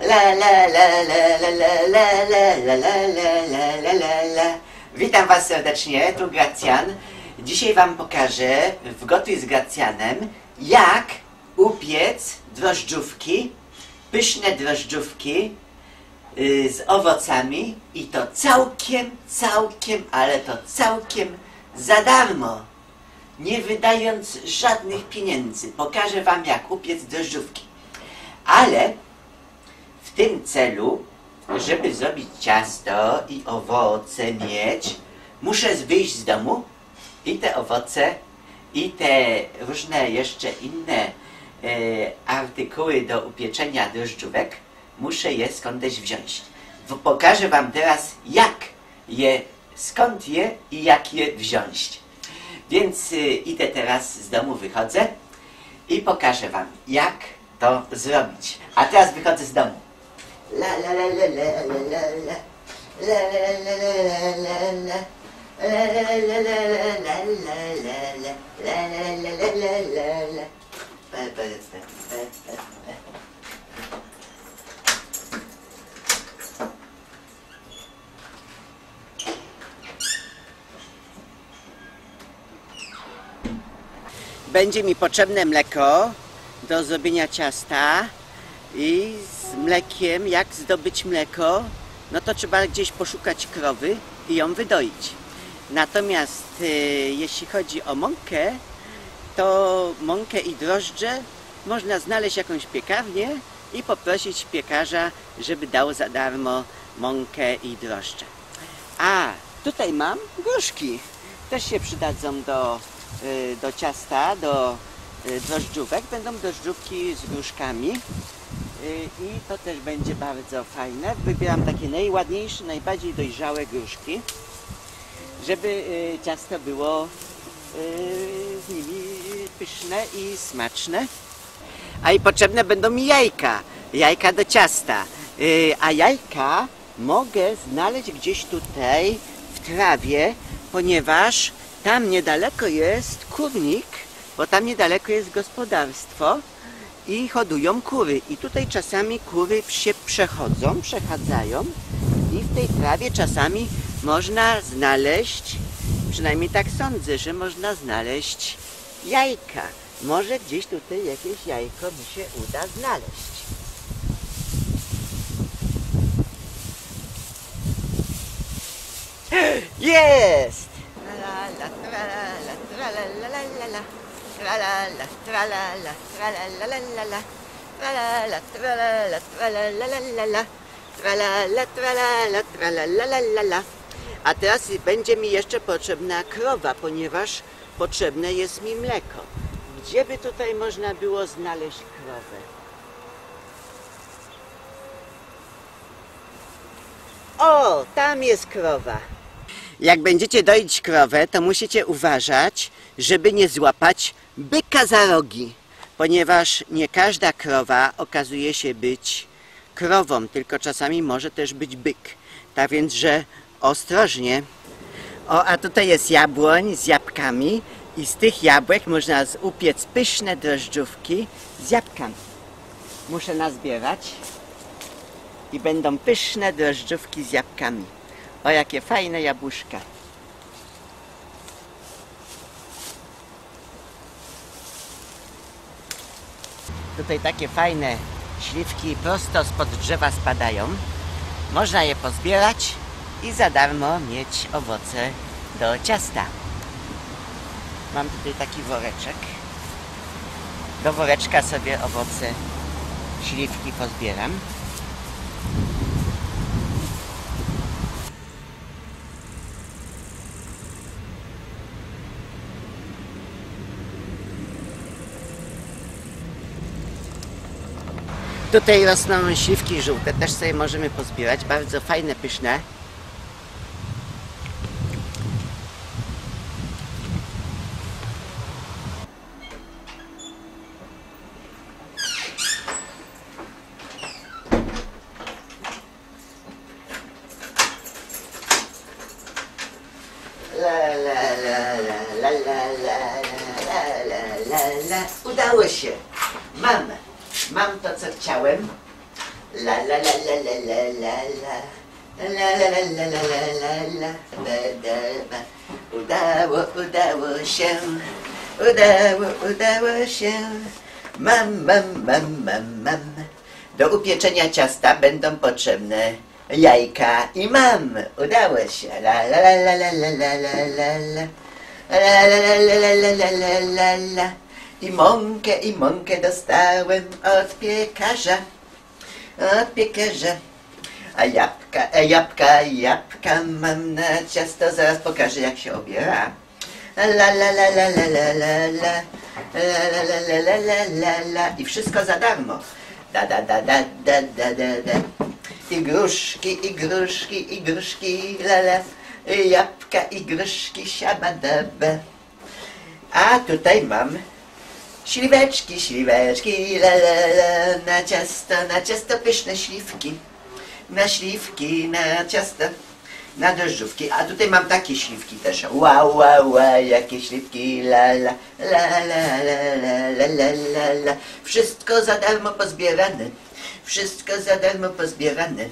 La la la la la la la la la la la la la la la Witam Was serdecznie, tu Gracjan. Dzisiaj Wam pokażę w Gotuj z Gracjanem, jak upiec drożdżówki, pyszne drożdżówki y, z owocami i to całkiem, całkiem, ale to całkiem za darmo. Nie wydając żadnych pieniędzy. Pokażę Wam jak upiec drożdżówki. Ale w tym celu, żeby zrobić ciasto i owoce mieć, muszę wyjść z domu i te owoce i te różne jeszcze inne e, artykuły do upieczenia drożdżówek, muszę je skądś wziąć. Pokażę Wam teraz, jak je, skąd je i jak je wziąć. Więc y, idę teraz z domu, wychodzę i pokażę Wam, jak to zrobić. A teraz wychodzę z domu. La la la la la la la la. Będzie mi potrzebne mleko do zrobienia ciasta i z mlekiem, jak zdobyć mleko, no to trzeba gdzieś poszukać krowy i ją wydoić. Natomiast y, jeśli chodzi o mąkę, to mąkę i drożdże można znaleźć jakąś piekarnię i poprosić piekarza, żeby dał za darmo mąkę i drożdże. A tutaj mam gruszki. Też się przydadzą do, y, do ciasta, do y, drożdżówek. Będą drożdżówki z gruszkami. Y, I to też będzie bardzo fajne. Wybieram takie najładniejsze, najbardziej dojrzałe gruszki, żeby y, ciasto było y, z nimi pyszne i smaczne. A i potrzebne będą mi jajka. Jajka do ciasta. A jajka mogę znaleźć gdzieś tutaj w trawie, ponieważ tam niedaleko jest kurnik, bo tam niedaleko jest gospodarstwo i hodują kury. I tutaj czasami kury się przechodzą, przechadzają i w tej trawie czasami można znaleźć, przynajmniej tak sądzę, że można znaleźć jajka. Może gdzieś tutaj jakieś jajko mi się uda znaleźć. Jest! Tralala, tralala, tralalalala. A teraz będzie mi jeszcze potrzebna krowa, ponieważ potrzebne jest mi mleko. Gdzie by tutaj można było znaleźć krowę? O, tam jest krowa. Jak będziecie doić krowę, to musicie uważać, żeby nie złapać byka za rogi, ponieważ nie każda krowa okazuje się być krową, tylko czasami może też być byk. Tak więc, że ostrożnie. O, a tutaj jest jabłoń z jabłkami i z tych jabłek można upiec pyszne drożdżówki z jabłkami. Muszę nazbierać i będą pyszne drożdżówki z jabłkami. O, jakie fajne jabłuszka. Tutaj takie fajne śliwki prosto spod drzewa spadają. Można je pozbierać i za darmo mieć owoce do ciasta. Mam tutaj taki woreczek. Do woreczka sobie owoce, śliwki pozbieram. Tutaj rosną śliwki żółte, też sobie możemy pozbierać, bardzo fajne, pyszne. Udało się! Mamy! Mam to, co chciałem. La la la la la la la la. La la la la la la la la. Ba, da, ba. Udało, udało się. Udało, udało się. Mam, mam, mam, mam, mam. Do upieczenia ciasta będą potrzebne jajka i mam. Udało się. La la la la la la la la la la. La la la la la la la. I mąkę, i mąkę dostałem od piekarza. Od piekarza. A jabłka, a jabłka, jabłka mam na ciasto, zaraz pokażę jak się obiera. La la la la la la la la la la la la la la la i wszystko za darmo. Da da da da da da da da. I gruszki, i gruszki, i gruszki, la la. I jabłka, i gruszki, siabadaba. A tutaj mam śliweczki, śliweczki, la la la. Na ciasto, na ciasto pyszne śliwki. Na śliwki, na ciasto, na drożdżówki. A tutaj mam takie śliwki też. Wow, wow, wow, jakie śliwki, la la, la la la la la la la la. Wszystko za darmo pozbierane. Wszystko za darmo pozbierane.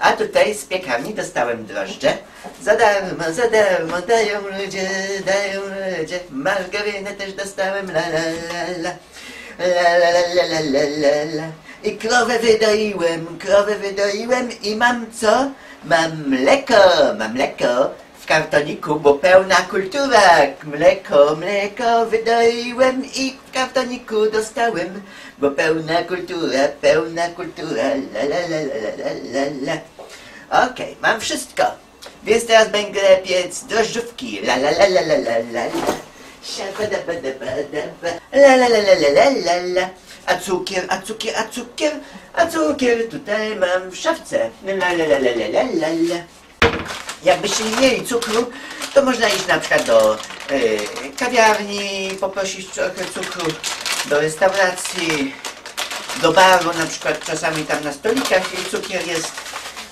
A tutaj z piekarni dostałem drożdże. Za darmo, za darmo, dają ludzie, dają ludzie. Margarynę też dostałem, la la la la. La la la la la la la. I krowę wydoiłem, krowę wydoiłem i mam co? Mam mleko, mam mleko kartoniku, bo pełna kultura. Mleko, mleko wydoiłem i w kartoniku dostałem, bo pełna kultura, pełna kultura. La la la la la la. Okej, mam wszystko. Więc teraz będę piec drożdżówki. La la la la la la la. La la la la la la la la. A cukier, a cukier, a cukier, a cukier tutaj mam w szafce. La la la la la la la la. Jakbyście nie mieli cukru, to można iść na przykład do y, kawiarni, poprosić trochę cukru, do restauracji, do baru, na przykład czasami tam na stolikach cukier jest.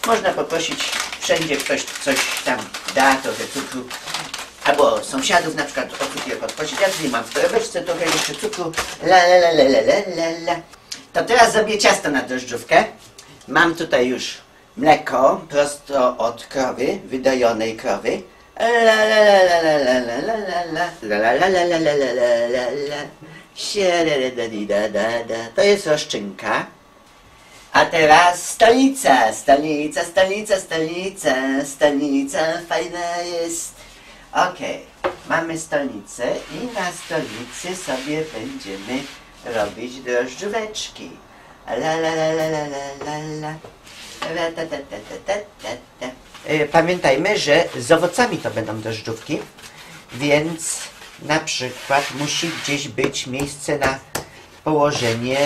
Można poprosić wszędzie ktoś coś tam da, trochę cukru. Albo sąsiadów na przykład o cukier poprosić. Ja tutaj mam w torebeczce trochę jeszcze cukru. La la la la la la la. To teraz zrobię ciasto na drożdżówkę. Mam tutaj już mleko prosto od krowy, wydajonej krowy. To jest roszczynka. A teraz stolica, stolica, stolica, stolica, stolica, fajna jest. Okej, okay. mamy stolicę i na stolicy sobie będziemy robić drożdżóweczki. La la la la la la la. Y, Pamiętajmy, że z owocami to będą drożdżówki, więc na przykład musi gdzieś być miejsce na położenie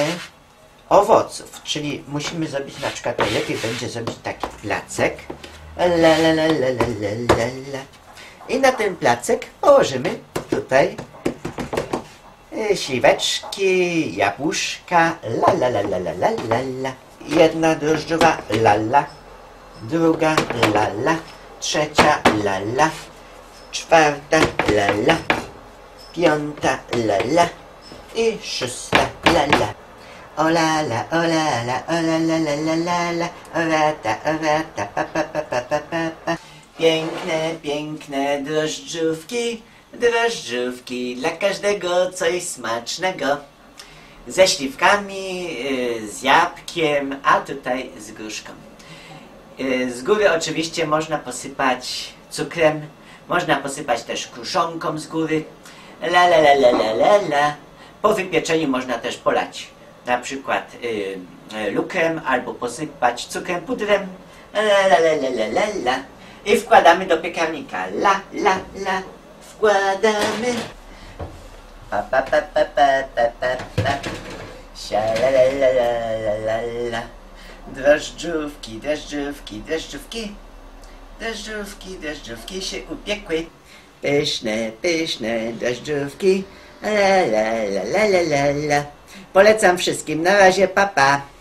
owoców, czyli musimy zrobić na przykład najlepiej będzie zrobić taki placek. La la la la la la la. I na ten placek położymy tutaj e, śliweczki, jabłuszka, la la la la la la la la. Jedna drożdżowa lala, druga lala, trzecia lala, czwarta lala, piąta lala i szósta lala. O lala, o lala, o lala, lala, lala, o rata, o rata, pa, pa, pa, pa, pa, pa, pa. Piękne, piękne drożdżówki, drożdżówki dla każdego coś smacznego. Ze śliwkami, y, z jabłkiem, a tutaj z gruszką. Y, Z góry oczywiście można posypać cukrem, można posypać też kruszonką z góry. La la la la la la. Po wypieczeniu można też polać na przykład y, lukrem albo posypać cukrem pudrem. La la la la la la. I wkładamy do piekarnika. La la la. Wkładamy. Pa pa pa pa pa pa pa pa. Sia la la la la la la. Drożdżówki, drożdżówki, drożdżówki. Drożdżówki, drożdżówki się upiekły. Pyszne, pyszne drożdżówki. La la la la la la. Polecam wszystkim. Na razie, papa. Pa.